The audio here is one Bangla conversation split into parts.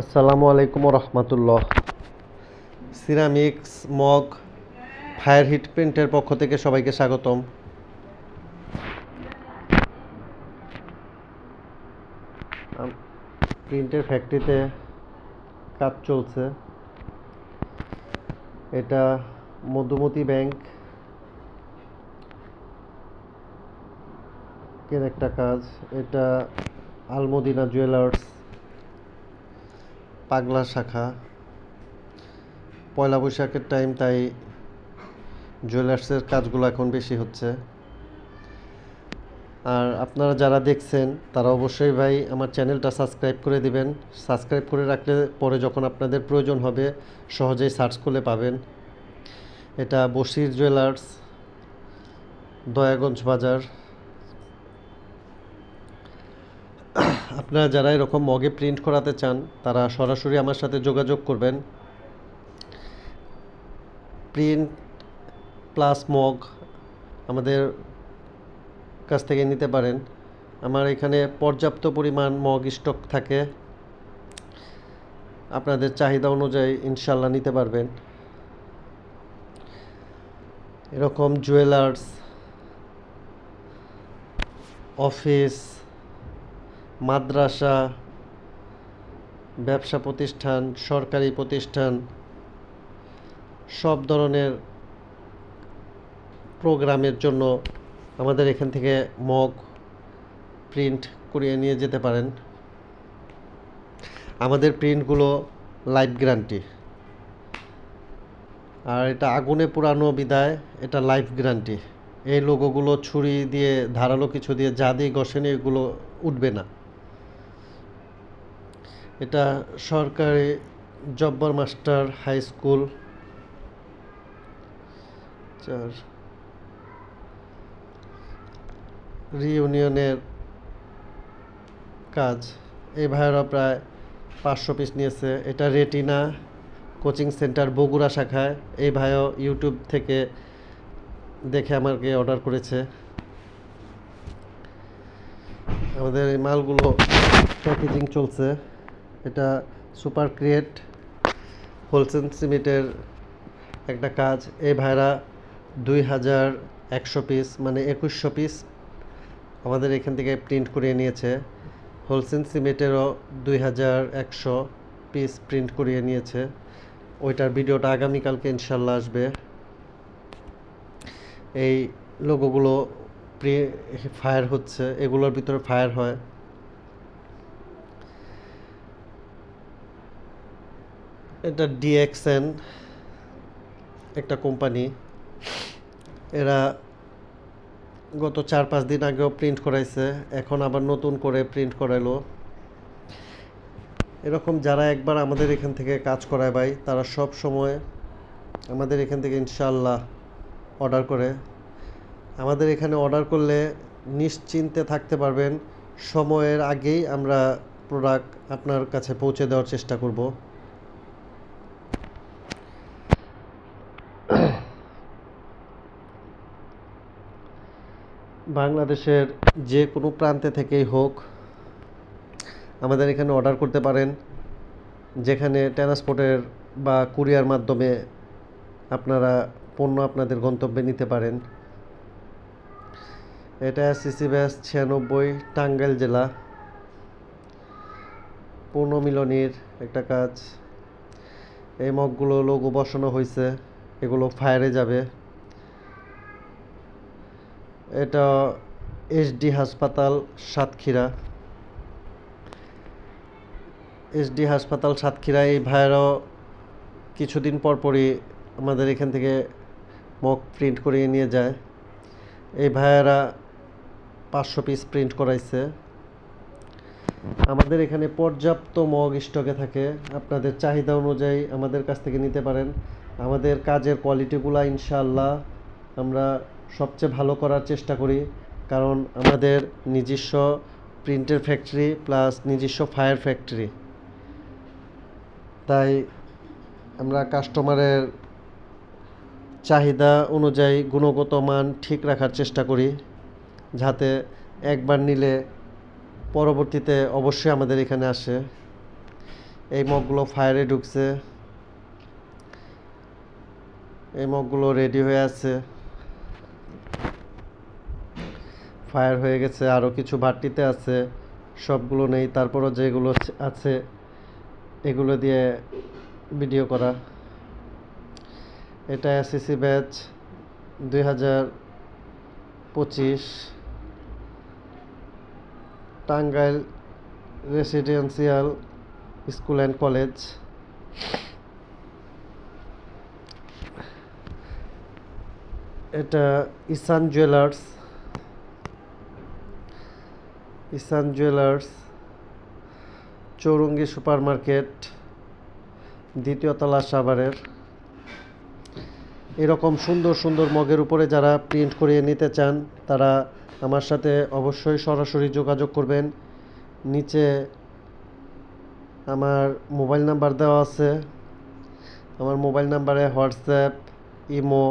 আসসালামু আলাইকুম রহমতুল্লাহ সিরামিক্স, মগ, ফায়ার হিট প্রিন্টের পক্ষ থেকে সবাইকে স্বাগতম। প্রিন্টের ফ্যাক্টরিতে কাজ চলছে। এটা মধুমতি ব্যাংক এর একটা কাজ। এটা আলমদিনা জুয়েলার্স পাগলা শাখা। পয়লা বৈশাখের টাইম তাই জুয়েলার্সের কাজগুলো এখন বেশি হচ্ছে। আর আপনারা যারা দেখছেন, তারা অবশ্যই ভাই আমার চ্যানেলটা সাবস্ক্রাইব করে দিবেন। সাবস্ক্রাইব করে রাখলে পরে যখন আপনাদের প্রয়োজন হবে, সহজেই সার্চ করলে পাবেন। এটা বসির জুয়েলার্স দয়াগঞ্জ বাজার। আপনারা যারা এরকম মগে প্রিন্ট করাতে চান, তারা সরাসরি আমার সাথে যোগাযোগ করবেন। প্রিন্ট প্লাস মগ আমাদের কাছ থেকে নিতে পারেন। আমার এখানে পর্যাপ্ত পরিমাণ মগ স্টক থাকে। আপনাদের চাহিদা অনুযায়ী ইনশাল্লাহ নিতে পারবেন। এরকম জুয়েলার্স অফিস মাদ্রাসা, ব্যবসা প্রতিষ্ঠান, সরকারি প্রতিষ্ঠান, সব ধরনের প্রোগ্রামের জন্য আমাদের এখান থেকে মগ প্রিন্ট করিয়ে নিয়ে যেতে পারেন। আমাদের প্রিন্টগুলো লাইফ গ্যারান্টি। আর এটা আগুনে পুরানো বিদায়, এটা লাইফ গ্যারান্টি। এই লোগোগুলো ছুরি দিয়ে, ধারালো কিছু দিয়ে, যা দিয়ে ঘষেনি এগুলো উঠবে না। এটা সরকারি জব্বর মাস্টার হাই স্কুল। চার। রিইউনিয়নের কাজ। এই ভাইয়েরা প্রায় পাঁচশো পিস নিয়েছে। এটা রেটিনা কোচিং সেন্টার বগুড়া শাখায়। এই ভাইও ইউটিউব থেকে দেখে আমাকে অর্ডার করেছে। আমাদের এই মালগুলো প্যাকেজিং চলছে। এটা সুপার ক্রিয়েট হোলসেল সিমেন্টের একটা কাজ। এই ভাইরা দুই হাজার একশো পিস মানে একুশশো পিস আমাদের এখান থেকে প্রিন্ট করিয়ে নিয়েছে। হোলসেল সিমেন্টেরও দুই হাজার একশো পিস প্রিন্ট করিয়ে নিয়েছে। ওইটার ভিডিওটা আগামীকালকে ইনশাল্লাহ আসবে। এই লোগোগুলো প্রি ফায়ার হচ্ছে, এগুলোর ভিতরে ফায়ার হয়। এটা ডিএক্সএন একটা কোম্পানি। এরা গত চার পাঁচ দিন আগেও প্রিন্ট করাইছে, এখন আবার নতুন করে প্রিন্ট করাইলো। এরকম যারা একবার আমাদের এখান থেকে কাজ করায় ভাই, তারা সব সময় আমাদের এখান থেকে ইনশাল্লাহ অর্ডার করে। আমাদের এখানে অর্ডার করলে নিশ্চিন্তে থাকতে পারবেন, সময়ের আগেই আমরা প্রোডাক্ট আপনার কাছে পৌঁছে দেওয়ার চেষ্টা করব। বাংলাদেশের যে কোনো প্রান্তে থেকেই হোক, আমাদের এখানে অর্ডার করতে পারেন, যেখানে ট্রান্সপোর্টের বা কুরিয়ার মাধ্যমে আপনারা পণ্য আপনাদের গন্তব্যে নিতে পারেন। এটা সিসি ব্যাস ছিয়ানব্বই, টাঙ্গাইল জেলা। পূর্ণমিলনীর একটা কাজ। এই মগগুলো লোগো বসানো হয়েছে এগুলো ফায়ারে যাবে। এটা এসডি হাসপাতাল সাতক্ষীরা। এসডি হাসপাতাল সাতক্ষীরা, এই ভাইয়েরাও কিছুদিন পর পরই আমাদের এখান থেকে মগ প্রিন্ট করিয়ে নিয়ে যায়। এই ভাইয়েরা পাঁচশো পিস প্রিন্ট করাইছে। আমাদের এখানে পর্যাপ্ত মগ স্টকে থাকে। আপনাদের চাহিদা অনুযায়ী আমাদের কাছ থেকে নিতে পারেন। আমাদের কাজের কোয়ালিটিগুলো ইনশাআল্লাহ আমরা সবচেয়ে ভালো করার চেষ্টা করি। কারণ আমাদের নিজস্ব প্রিন্টের ফ্যাক্টরি প্লাস নিজস্ব ফায়ার ফ্যাক্টরি তাই আমরা কাস্টমারের চাহিদা অনুযায়ী গুণগত মান ঠিক রাখার চেষ্টা করি, যাতে একবার নিলে পরবর্তীতে অবশ্যই আমাদের এখানে আসে। এই মগগুলো ফায়ারে ঢুকছে। এই মগগুলো রেডি হয়ে আছে। ফায়ার হয়ে গেছে আরও কিছু বাটিতে আছে, সবগুলো নেই, তারপরও যেগুলো আছে, এগুলো দিয়ে ভিডিও করা। এটা এসএসসি ব্যাচ দুই হাজার পঁচিশ। Tangail residential school and college. এটা Isan jewellers. Isan jewellers Chowrangi super market দ্বিতীয় তলা সাভারের। এরকম সুন্দর সুন্দর মগের উপরে যারা প্রিন্ট করিয়ে নিতে চান, তারা আমার সাথে অবশ্যই সরাসরি যোগাযোগ করবেন। নিচে আমার মোবাইল নাম্বার দেওয়া আছে। আমার মোবাইল নাম্বারে হোয়াটসঅ্যাপ, ইমো,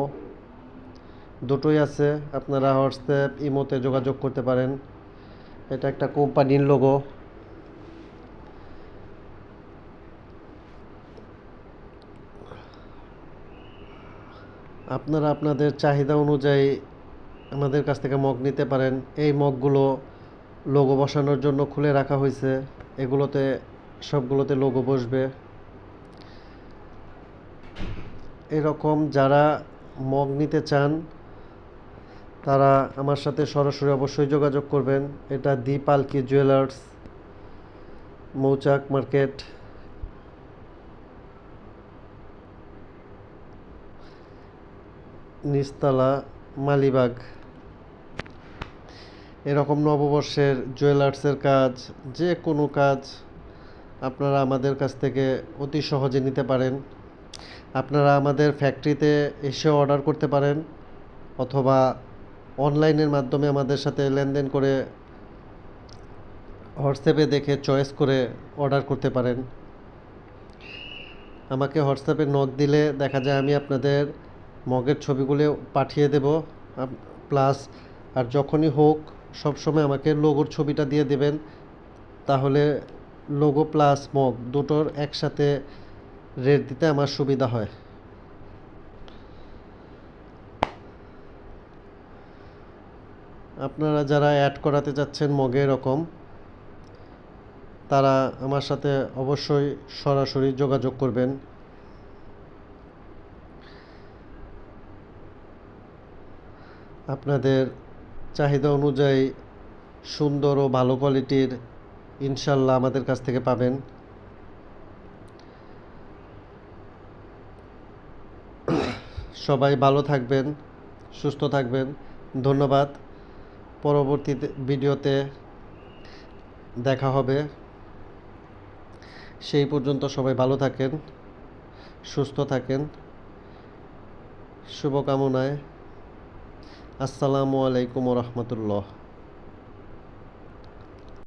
দুটোই আছে। আপনারা হোয়াটসঅ্যাপ, ইমোতে যোগাযোগ করতে পারেন। এটা একটা কোম্পানির লোগো আপনারা আপনাদের চাহিদা অনুযায়ী আমাদের কাছ থেকে মগ নিতে পারেন। এই মগগুলো লোগো বসানোর জন্য খুলে রাখা হয়েছে। এগুলোতে, সবগুলোতে লোগো বসবে। এরকম যারা মগ নিতে চান তারা আমার সাথে সরাসরি অবশ্যই যোগাযোগ করবেন। এটা the Palki jewellers Mouchak market. নিচতলা মালিবাগ। এরকম নববর্ষের জুয়েলার্সের কাজ, যে কোনো কাজ আপনারা আমাদের কাছ থেকে অতি সহজে নিতে পারেন। আপনারা আমাদের ফ্যাক্টরিতে এসে অর্ডার করতে পারেন, অথবা অনলাইনের মাধ্যমে আমাদের সাথে লেনদেন করে হোয়াটসঅ্যাপে দেখে চয়েস করে অর্ডার করতে পারেন। আমাকে হোয়াটসঅ্যাপে নক দিলে দেখা যায় আমি আপনাদের মগের ছবিগুলো পাঠিয়ে দেব প্লাস আর যখনই হোক সবসময় আমাকে লোগোর ছবিটা দিয়ে দেবেন। তাহলে লোগো প্লাস মগ দুটোর একসাথে রেট দিতে আমার সুবিধা হয়। আপনারা যারা অ্যাড করাতে চাচ্ছেন মগে এরকম, তারা আমার সাথে অবশ্যই সরাসরি যোগাযোগ করবেন। আপনাদের চাহিদা অনুযায়ী সুন্দর ও ভালো কোয়ালিটির ইনশাল্লাহ আমাদের কাছ থেকে পাবেন। সবাই ভালো থাকবেন, সুস্থ থাকবেন। ধন্যবাদ। পরবর্তী ভিডিওতে দেখা হবে। সেই পর্যন্ত সবাই ভালো থাকেন, সুস্থ থাকেন, শুভকামনায়। আসসালামু আলাইকুম রহমতুল্লাহ।